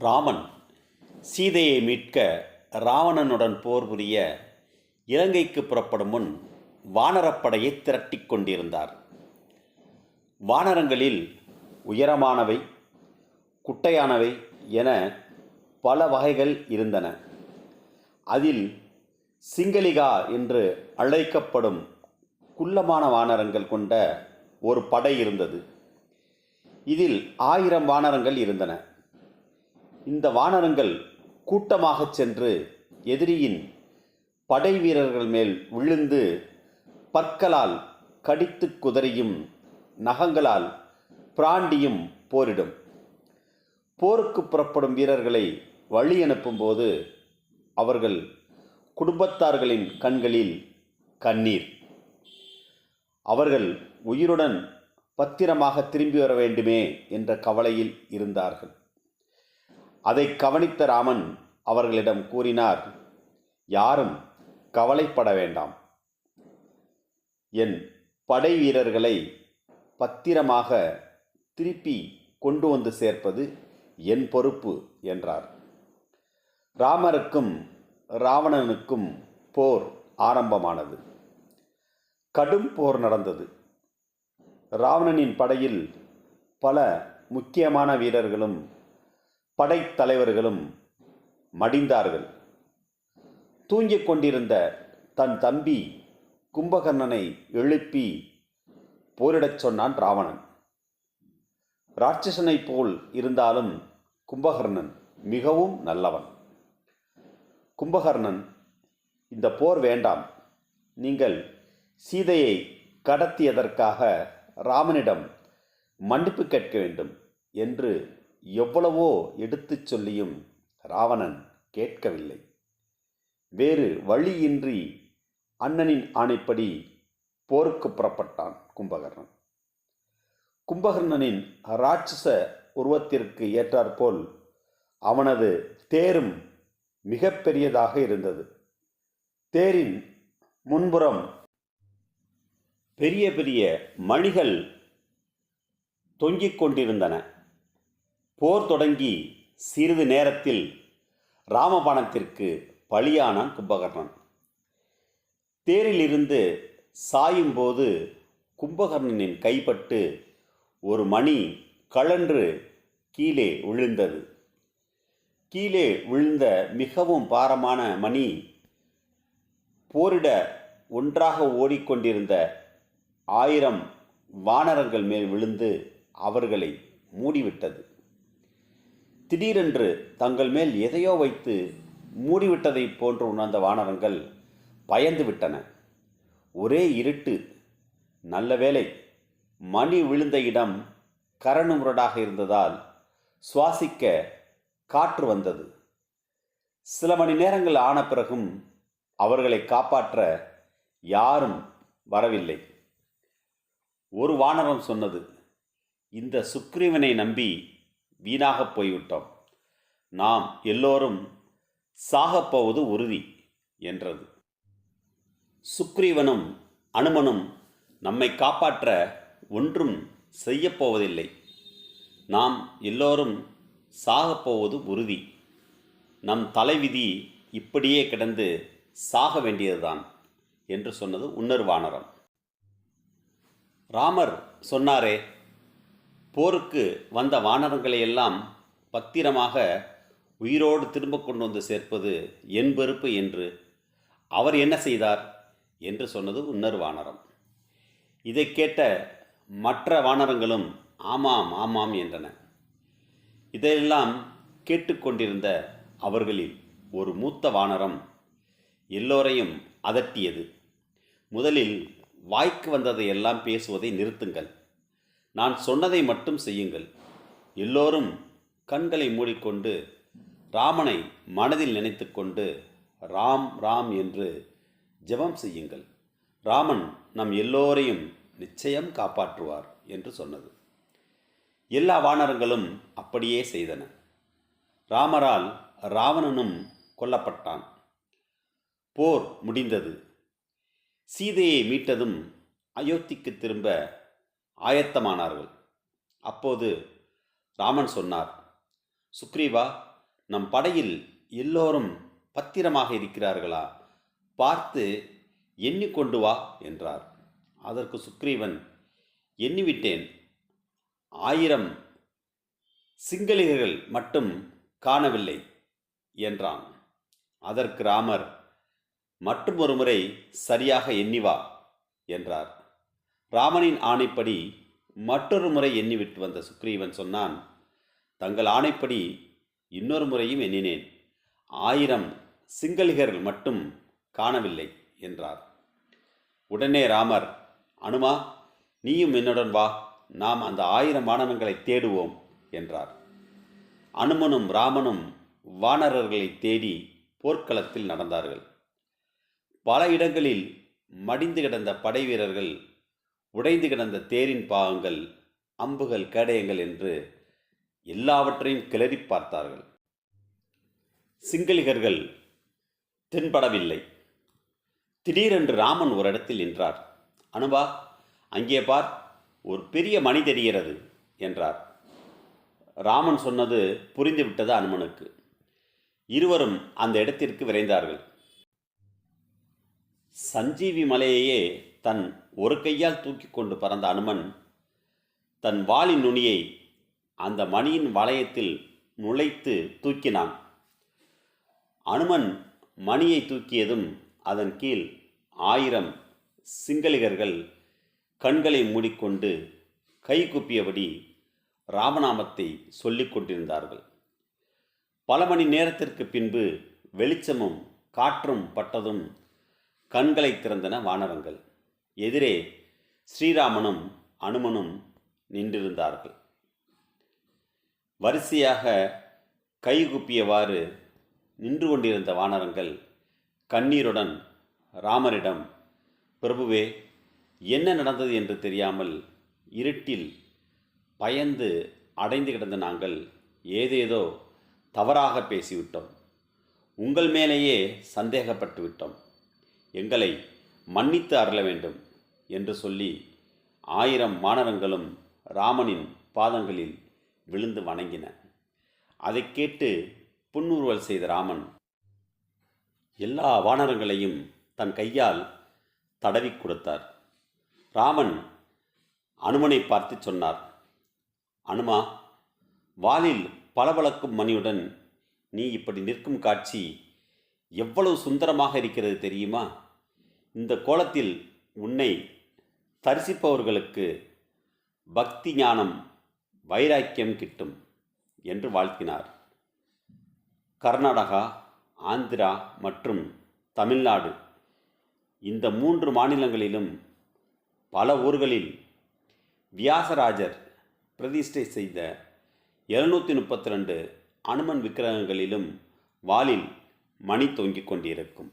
ராமன் சீதையை மீட்க ராவணனுடன் போர் புரிய இலங்கைக்கு புறப்படும் முன் வானரப்படையை திரட்டிக் கொண்டிருந்தார். வானரங்களில் உயரமானவை குட்டையானவை என பல வகைகள் இருந்தன. அதில் சிங்களிகா என்று அழைக்கப்படும் குள்ளமான வானரங்கள் கொண்ட ஒரு படை இருந்தது. இதில் ஆயிரம் வானரங்கள் இருந்தன. இந்த வானரங்கள் கூட்டமாகச் சென்று எதிரியின் படை வீரர்கள் மேல் விழுந்து பற்களால் கடித்து குதறியும் நகங்களால் பிராண்டியும் போரிடும். போருக்கு புறப்படும் வீரர்களை வழி அனுப்பும்போது அவர்கள் குடும்பத்தார்களின் கண்களில் கண்ணீர். அவர்கள் உயிருடன் பத்திரமாக திரும்பி வர வேண்டுமே என்ற கவலையில் இருந்தார்கள். அதை கவனித்த ராமன் அவர்களிடம் கூறினார் யாரும் கவலைப்பட வேண்டாம். என் படை வீரர்களை பத்திரமாக திருப்பி கொண்டு வந்து சேர்ப்பது என் பொறுப்பு என்றார். ராமருக்கும் ராவணனுக்கும் போர் ஆரம்பமானது. கடும் போர் நடந்தது. ராவணனின் படையில் பல முக்கியமான வீரர்களும் படைத்தலைவர்களும் மடிந்தார்கள். தூங்கிக் கொண்டிருந்த தன் தம்பி கும்பகர்ணனை எழுப்பி போரிடச் சொன்னான் ராவணன். ராட்சசனைப் போல் இருந்தாலும் கும்பகர்ணன் மிகவும் நல்லவன். கும்பகர்ணன் இந்த போர் வேண்டாம். நீங்கள் சீதையை கடத்தியதற்காக ராமனிடம் மன்னிப்பு கேட்க வேண்டும் என்று எவ்வளவோ எடுத்துச் சொல்லியும் ராவணன் கேட்கவில்லை. வேறு வழியின்றி அண்ணனின் ஆணைப்படி போருக்கு புறப்பட்டான் கும்பகர்ணன். கும்பகர்ணனின் ராட்சச உருவத்திற்கு ஏற்றாற்போல் அவனது தேரும் மிக பெரியதாக இருந்தது. தேரின் முன்புறம் பெரிய பெரிய மணிகள் தொங்கிக் கொண்டிருந்தன. போர் தொடங்கி சிறிது நேரத்தில் ராமபாணத்திற்கு பலியானான் கும்பகர்ணன். தேரிலிருந்து சாயும்போது கும்பகர்ணனின் கைப்பட்டு ஒரு மணி கழன்று கீழே விழுந்தது. கீழே விழுந்த மிகவும் பாரமான மணி போரிட ஒன்றாக ஓடிக்கொண்டிருந்த ஆயிரம் வானரங்கள் மேல் விழுந்து அவர்களை மூடிவிட்டது. திடீரென்று தங்கள் மேல் எதையோ வைத்து மூடிவிட்டதைப் போன்று உணர்ந்த வானரங்கள் பயந்து விட்டன. ஒரே இருட்டு நல்ல வேளை மணி விழுந்த இடம் கரணுமுரடாக இருந்ததால் சுவாசிக்க காற்று வந்தது. சில மணி நேரங்கள் ஆன பிறகும் அவர்களை காப்பாற்ற யாரும் வரவில்லை. ஒரு வானரம் சொன்னது இந்த சுக்ரீவனை நம்பி வீணாகப் போய்விட்டோம். நாம் எல்லோரும் சாகப்போவது உறுதி என்றது. சுக்ரீவனும் அனுமனும் நம்மை காப்பாற்ற ஒன்றும் செய்யப்போவதில்லை நாம் எல்லோரும் சாகப்போவது உறுதி. நம் தலைவிதி இப்படியே கிடந்து சாக வேண்டியதுதான் என்று சொன்னது உன்னர் வானரம் ராமர் சொன்னாரே போருக்கு வந்த வானரங்களையெல்லாம் பத்திரமாக உயிரோடு திரும்ப கொண்டு வந்து சேர்ப்பது என் பொறுப்பு என்று அவர் என்ன செய்தார் என்று சொன்னது உன்னர் வானரம். இதை கேட்ட மற்ற வானரங்களும் ஆமாம் ஆமாம் என்றன. இதையெல்லாம் கேட்டுக்கொண்டிருந்த அவர்களில் ஒரு மூத்த வானரம் எல்லோரையும் அதட்டியது. முதலில் வாய்க்கு வந்ததை எல்லாம் பேசுவதை நிறுத்துங்கள். நான் சொன்னதை மட்டும் செய்யுங்கள். எல்லோரும் கண்களை மூடிக்கொண்டு ராமனை மனதில் நினைத்துக்கொண்டு ராம் ராம் என்று ஜெபம் செய்யுங்கள். ராமன் நம் எல்லோரையும் நிச்சயம் காப்பாற்றுவார் என்று சொன்னது. எல்லா வானரங்களும் அப்படியே செய்தன. ராமரால் ராவணனும் கொல்லப்பட்டான். போர் முடிந்தது. சீதையை மீட்டதும் அயோத்திக்கு திரும்ப ஆயத்தமானார்கள். அப்போது ராமன் சொன்னார் சுக்ரீவா நம் படையில் எல்லோரும் பத்திரமாக இருக்கிறார்களா? பார்த்து எண்ணிக்கொண்டு வா என்றார். அதற்கு சுக்ரீவன் எண்ணிவிட்டேன். ஆயிரம் சிங்களிகர்கள் மட்டும் காணவில்லை என்றான். அதற்கு ராமர் மற்றும் ஒரு முறை சரியாக எண்ணி வா என்றார். ராமனின் ஆணைப்படி மற்றொரு முறை எண்ணிவிட்டு வந்த சுக்ரீவன் சொன்னான் தங்கள் ஆணைப்படி இன்னொரு முறையும் எண்ணினேன். ஆயிரம் சிங்களிகர்கள் மட்டும் காணவில்லை என்றார். உடனே ராமர் அனுமா நீயும் என்னுடன் வா. நாம் அந்த ஆயிரம் வானரங்களை தேடுவோம் என்றார். அனுமனும் ராமனும் வானரர்களை தேடி போர்க்களத்தில் நடந்தார்கள். பல இடங்களில் மடிந்து கிடந்த படை வீரர்கள் உடைந்து கிடந்த தேரின் பாகங்கள் அம்புகள் கேடயங்கள் என்று எல்லாவற்றையும் கிளறி பார்த்தார்கள். சிங்களிகர்கள் தென்படவில்லை. திடீரென்று ராமன் ஒரு இடத்தில் நின்றார். அனுபா அங்கே பார் ஒரு பெரிய மணி தெரிகிறது என்றார். ராமன் சொன்னது புரிந்துவிட்டது அனுமனுக்கு? இருவரும் அந்த இடத்திற்கு விரைந்தார்கள். சஞ்சீவி மலையையே தன் ஒரு கையால் தூக்கி கொண்டு பறந்த அனுமன் தன் வாளின் நுனியை அந்த மணியின் வளையத்தில் நுழைத்து தூக்கினான். அனுமன் மணியை தூக்கியதும் அதன் கீழ் ஆயிரம் சிங்களிகர்கள் கண்களை மூடிக்கொண்டு கைகுப்பியபடி ராமநாமத்தை சொல்லிக் கொண்டிருந்தார்கள். பல மணி நேரத்திற்கு பின்பு வெளிச்சமும் காற்றும் பட்டதும் கண்களை திறந்தன வானரங்கள். எதிரே ஸ்ரீராமனும் அனுமனும் நின்றிருந்தார்கள். வரிசையாக கைகுப்பியவாறு நின்று கொண்டிருந்த வானரங்கள் கண்ணீருடன் ராமரிடம் பிரபுவே என்ன நடந்தது என்று தெரியாமல் இருட்டில் பயந்து அடைந்து கிடந்த நாங்கள் ஏதேதோ தவறாக பேசிவிட்டோம். உங்கள் மேலேயே சந்தேகப்பட்டு விட்டோம் எங்களை மன்னித்து அருள வேண்டும் என்று சொல்லி ஆயிரம் மாணவங்களும் ராமனின் பாதங்களில் விழுந்து வணங்கின. அதைக் கேட்டு புன்னுருவல் செய்த ராமன் எல்லா வானரங்களையும் தன் கையால் தடவி கொடுத்தார். ராமன் அனுமனை பார்த்து சொன்னார் அனுமா வாலில் பளபளக்கும் மணியுடன் நீ இப்படி நிற்கும் காட்சி எவ்வளவு சுந்தரமாக இருக்கிறது தெரியுமா? இந்த கோலத்தில் உன்னை தரிசிப்பவர்களுக்கு பக்தி ஞானம் வைராக்கியம் கிட்டும் என்று வாழ்த்தினார். கர்நாடகா ஆந்திரா மற்றும் தமிழ்நாடு இந்த மூன்று மாநிலங்களிலும் பல ஊர்களில் வியாசராஜர் பிரதிஷ்டை செய்த எழுநூற்றி முப்பத்தி ரெண்டு அனுமன் விக்கிரகங்களிலும் வாலில் மணி தொங்கிக் கொண்டிருக்கும்.